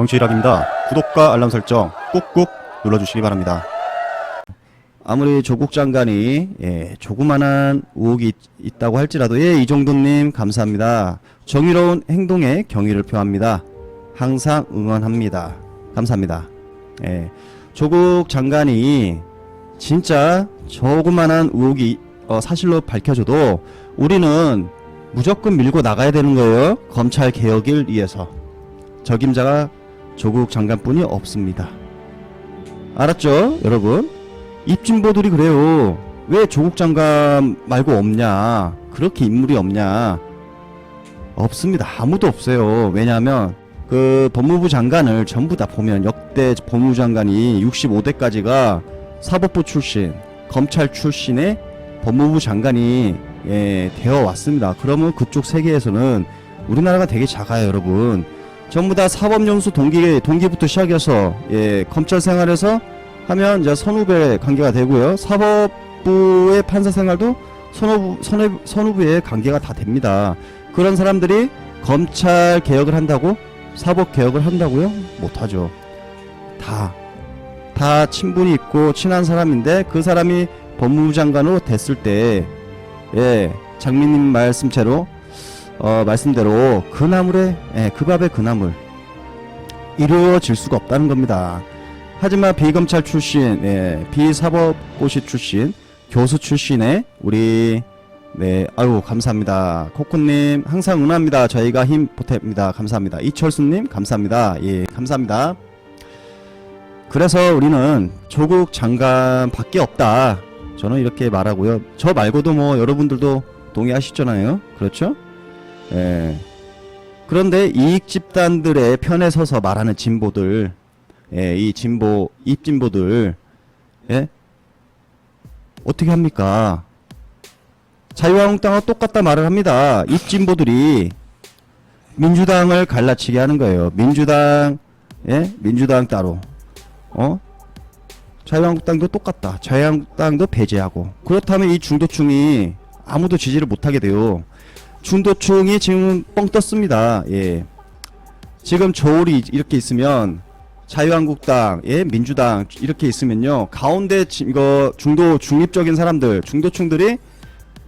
정치일학입니다. 구독과 알람 설정 꾹꾹 눌러주시기 바랍니다. 아무리 조국 장관이 예, 조그만한 의혹이 있, 있다고 할지라도 예, 이정도님 감사합니다. 정의로운 행동에 경의를 표합니다. 항상 응원합니다. 감사합니다. 예, 조국 장관이 진짜 조그만한 의혹이 어, 사실로 밝혀져도 우리는 무조건 밀고 나가야 되는 거예요. 검찰 개혁을 위해서. 적임자가 조국 장관뿐이 없습니다. 알았죠, 여러분? 입진보들이 그래요. 왜 조국 장관 말고 없냐? 그렇게 인물이 없냐? 없습니다. 아무도 없어요. 왜냐하면 그 법무부 장관을 전부 다 보면 역대 법무부 장관이 65대까지가 사법부 출신, 검찰 출신의 법무부 장관이 예, 되어 왔습니다. 그러면 그쪽 세계에서는 우리나라가 되게 작아요, 여러분. 전부 다 사법연수 동기 동기부터 시작해서 예, 검찰 생활에서 하면 이제 선후배 관계가 되고요. 사법부의 판사 생활도 선후부 선후, 선후부의 관계가 다 됩니다. 그런 사람들이 검찰 개혁을 한다고 사법 개혁을 한다고요? 못하죠. 다. 다 친분이 있고 친한 사람인데 그 사람이 법무부 장관으로 됐을 때 예, 장미님 말씀대로 어, 말씀대로 그 나물에 예, 그 밥에 그 나물 이루어질 수가 없다는 겁니다. 하지만 비검찰 출신, 예, 비사법고시 출신, 교수 출신의 우리 네, 아유 감사합니다. 코코님 항상 응원합니다. 저희가 힘 보탭니다. 감사합니다. 이철수님 감사합니다. 예, 감사합니다. 그래서 우리는 조국 장관밖에 없다. 저는 이렇게 말하고요. 저 말고도 뭐 여러분들도 동의하시잖아요. 그렇죠? 예. 그런데 이익 집단들의 편에 서서 말하는 진보들, 예, 이 진보, 입진보들, 예? 어떻게 합니까? 자유한국당과 똑같다 말을 합니다. 입진보들이 민주당을 갈라치게 하는 거예요. 민주당, 예? 민주당 따로, 어? 자유한국당도 똑같다. 자유한국당도 배제하고. 그렇다면 이 중도층이 아무도 지지를 못하게 돼요. 중도층이 지금 뻥 떴습니다. 예. 지금 저울이 이렇게 있으면 자유한국당, 예, 민주당 이렇게 있으면요 가운데 지- 이거 중도 중립적인 사람들, 중도층들이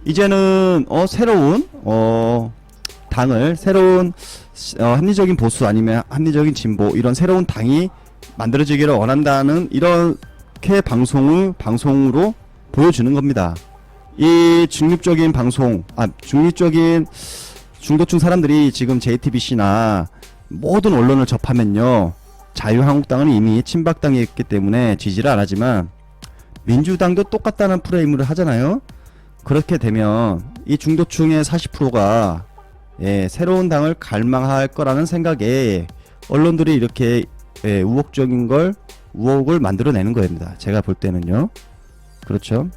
이제는 어 새로운 어 당을 새로운 어, 합리적인 보수 아니면 합리적인 진보 이런 새로운 당이 만들어지기를 원한다는 이렇게 방송을 방송으로 보여주는 겁니다. 이 중립적인 방송, 아 중립적인 중도층 사람들이 지금 JTBC나 모든 언론을 접하면요 자유한국당은 이미 친박당이었기 때문에 지지를 안 하지만 민주당도 똑같다는 프레임을 하잖아요. 그렇게 되면 이 중도층의 40%가 예, 새로운 당을 갈망할 거라는 생각에 언론들이 이렇게 예, 우혹적인 걸 우혹을 만들어내는 겁니다. 제가 볼 때는요. 그렇죠.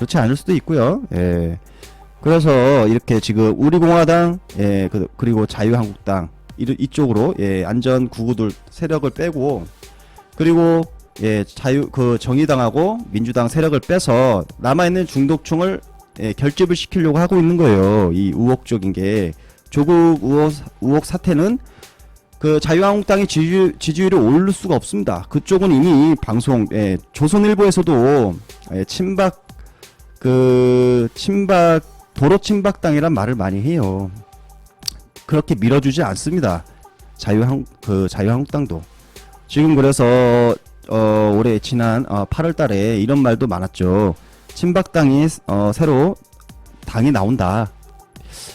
그렇지 않을 수도 있고요. 예. 그래서 이렇게 지금 우리공화당 예, 그, 그리고 자유한국당 이- 이쪽으로 예, 안전 구구들 세력을 빼고 그리고 예, 자유 그 정의당하고 민주당 세력을 빼서 남아 있는 중독층을 예, 결집을 시키려고 하고 있는 거예요. 이 우혹적인 게 조국 우혹, 우혹 사태는 그 자유한국당의 지지, 지지율이 오를 수가 없습니다. 그쪽은 이미 방송 예, 조선일보에서도 예, 친박 그 친박 도로 친박당이란 말을 많이 해요. 그렇게 밀어주지 않습니다. 자유한 그 자유한국당도 지금 그래서 어 올해 지난 어 8월달에 이런 말도 많았죠. 친박당이 어 새로 당이 나온다.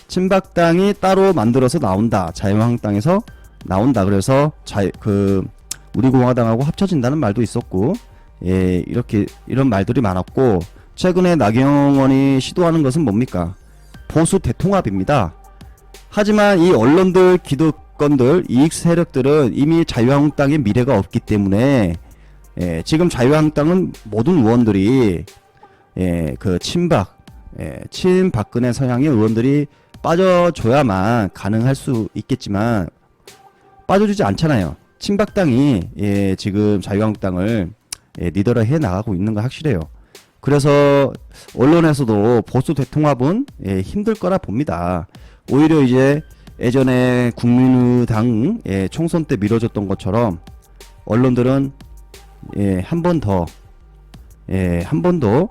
친박당이 따로 만들어서 나온다. 자유한국당에서 나온다. 그래서 자 그 우리 공화당하고 합쳐진다는 말도 있었고, 예 이렇게 이런 말들이 많았고 최근에 나경원이 시도하는 것은 뭡니까? 보수 대통합입니다. 하지만 이 언론들, 기득권들, 이익 세력들은 이미 자유한국당의 미래가 없기 때문에 예, 지금 자유한국당은 모든 의원들이 예, 그 친박, 예, 친박근혜 성향의 의원들이 빠져줘야만 가능할 수 있겠지만 빠져주지 않잖아요. 친박당이 예, 지금 자유한국당을 예, 리더를 해 나가고 있는 거 확실해요. 그래서 언론에서도 보수 대통합은 예, 힘들 거라 봅니다. 오히려 이제 예전에 국민의당 예, 총선 때 미뤄졌던 것처럼 언론들은 예, 한 번 더, 예, 한 번 더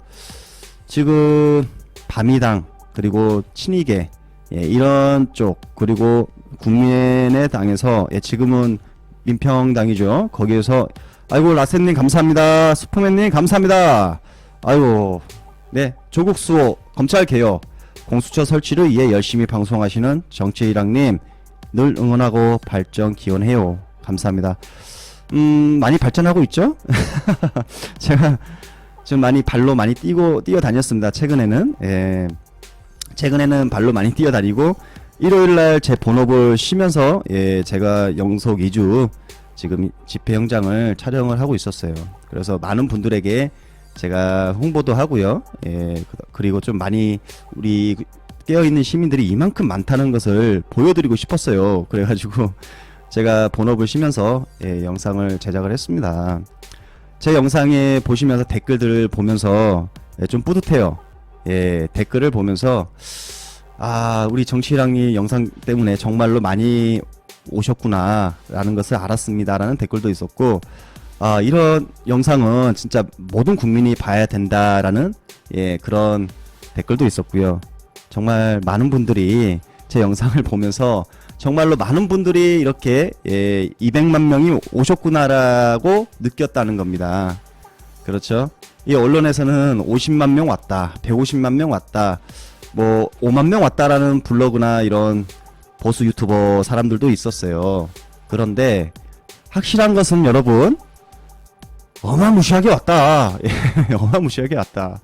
지금 밤이당 그리고 친이계 예, 이런 쪽 그리고 국민의 당에서 예, 지금은 민평당이죠. 거기에서 아이고 라센님 감사합니다. 슈퍼맨님 감사합니다. 아이고 네 조국 수호 검찰 개혁 공수처 설치를 위해 열심히 방송하시는 정치일학님 늘 응원하고 발전 기원해요. 감사합니다. 음 많이 발전하고 있죠? 제가 좀 많이 발로 많이 뛰고 뛰어 다녔습니다. 최근에는 예. 최근에는 발로 많이 뛰어 다니고 일요일 날 제 본업을 쉬면서 예, 제가 영속 2주 지금 집회 현장을 촬영을 하고 있었어요. 그래서 많은 분들에게 제가 홍보도 하고요. 예, 그- 그리고 좀 많이 우리 깨어 있는 시민들이 이만큼 많다는 것을 보여드리고 싶었어요. 그래가지고 제가 본업을 쉬면서 예, 영상을 제작을 했습니다. 제 영상에 보시면서 댓글들을 보면서 예, 좀 뿌듯해요. 예, 댓글을 보면서 아, 우리 정치랑이 영상 때문에 정말로 많이 오셨구나라는 것을 알았습니다라는 댓글도 있었고 아, 이런 영상은 진짜 모든 국민이 봐야 된다라는 예, 그런 댓글도 있었고요. 정말 많은 분들이 제 영상을 보면서 정말로 많은 분들이 이렇게 예, 200만 명이 오셨구나라고 느꼈다는 겁니다. 그렇죠? 이 언론에서는 50만 명 왔다, 150만 명 왔다, 뭐 5만 명 왔다라는 블로그나 이런 보수 유튜버 사람들도 있었어요. 그런데 확실한 것은 여러분 어마무시하게 왔다. 예, 어마무시하게 왔다.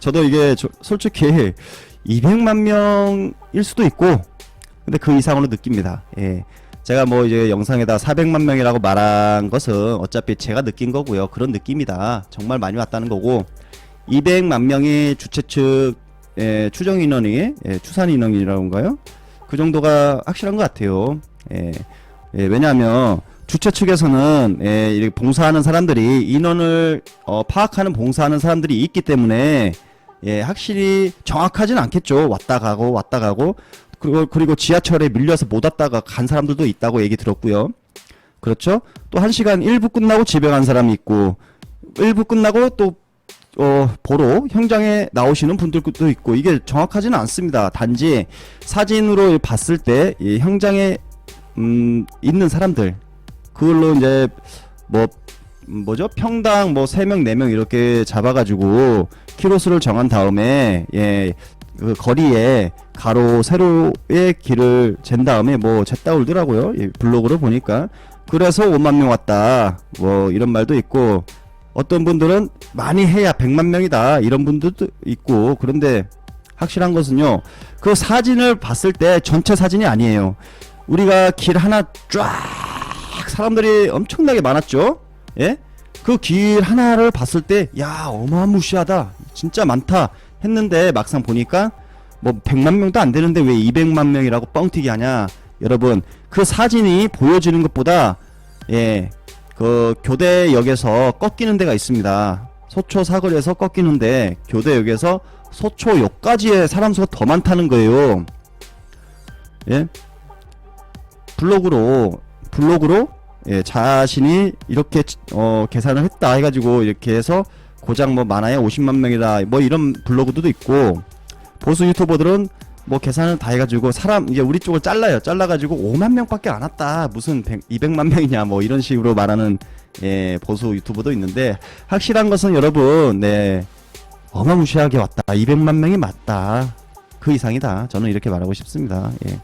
저도 이게 저- 솔직히 200만 명일 수도 있고 근데 그 이상으로 느낍니다. 예. 제가 뭐 이제 영상에다 400만 명이라고 말한 것은 어차피 제가 느낀 거고요. 그런 느낌이다. 정말 많이 왔다는 거고 200만 명이 주최 측 예, 추정 인원이 예, 추산 인원이라고인가요? 그 정도가 확실한 것 같아요. 예, 예, 왜냐하면 주최 측에서는 예, 이렇게 봉사하는 사람들이 인원을 어, 파악하는 봉사하는 사람들이 있기 때문에 예, 확실히 정확하진 않겠죠. 왔다 가고 왔다 가고 그리고 그리고 지하철에 밀려서 못 왔다가 간 사람들도 있다고 얘기 들었고요. 그렇죠? 또한 시간 1부 끝나고 집에 간 사람이 있고 1부 끝나고 또 어, 보러 현장에 나오시는 분들도 있고 이게 정확하지는 않습니다. 단지 사진으로 봤을 때이 현장에 음, 있는 사람들 그걸로 이제 뭐 음, 뭐죠? 평당 뭐 3명, 4명 이렇게 잡아가지고 키로수를 정한 다음에 예, 그 거리에 가로, 세로의 길을 잰 다음에 뭐 쟀다 올더라고요. 예, 블로그로 보니까. 그래서 5만 명 왔다. 뭐 이런 말도 있고 어떤 분들은 많이 해야 100만 명이다. 이런 분들도 있고 그런데 확실한 것은요. 그 사진을 봤을 때 전체 사진이 아니에요. 우리가 길 하나 쫙 사람들이 엄청나게 많았죠. 예? 그 길 하나를 봤을 때, 야, 어마무시하다. 진짜 많다. 했는데 막상 보니까 뭐 100만 명도 안 되는데 왜 200만 명이라고 뻥튀기 하냐. 여러분, 그 사진이 보여지는 것보다, 예, 그 교대역에서 꺾이는 데가 있습니다. 소초 사거리에서 꺾이는데 교대역에서 소초역까지의 사람 수가 더 많다는 거예요. 예? 블로그로 블로그로 예, 자신이 이렇게 어, 계산을 했다 해가지고 이렇게 해서 고작 뭐 많아야 50만 명이다 뭐 이런 블로그들도 있고 보수 유튜버들은 뭐 계산을 다 해가지고 사람 이제 우리 쪽을 잘라요. 잘라가지고 5만 명밖에 안 왔다. 무슨 100, 200만 명이냐 뭐 이런 식으로 말하는 예, 보수 유튜버도 있는데 확실한 것은 여러분 네 어마무시하게 왔다. 200만 명이 맞다. 그 이상이다. 저는 이렇게 말하고 싶습니다. 예.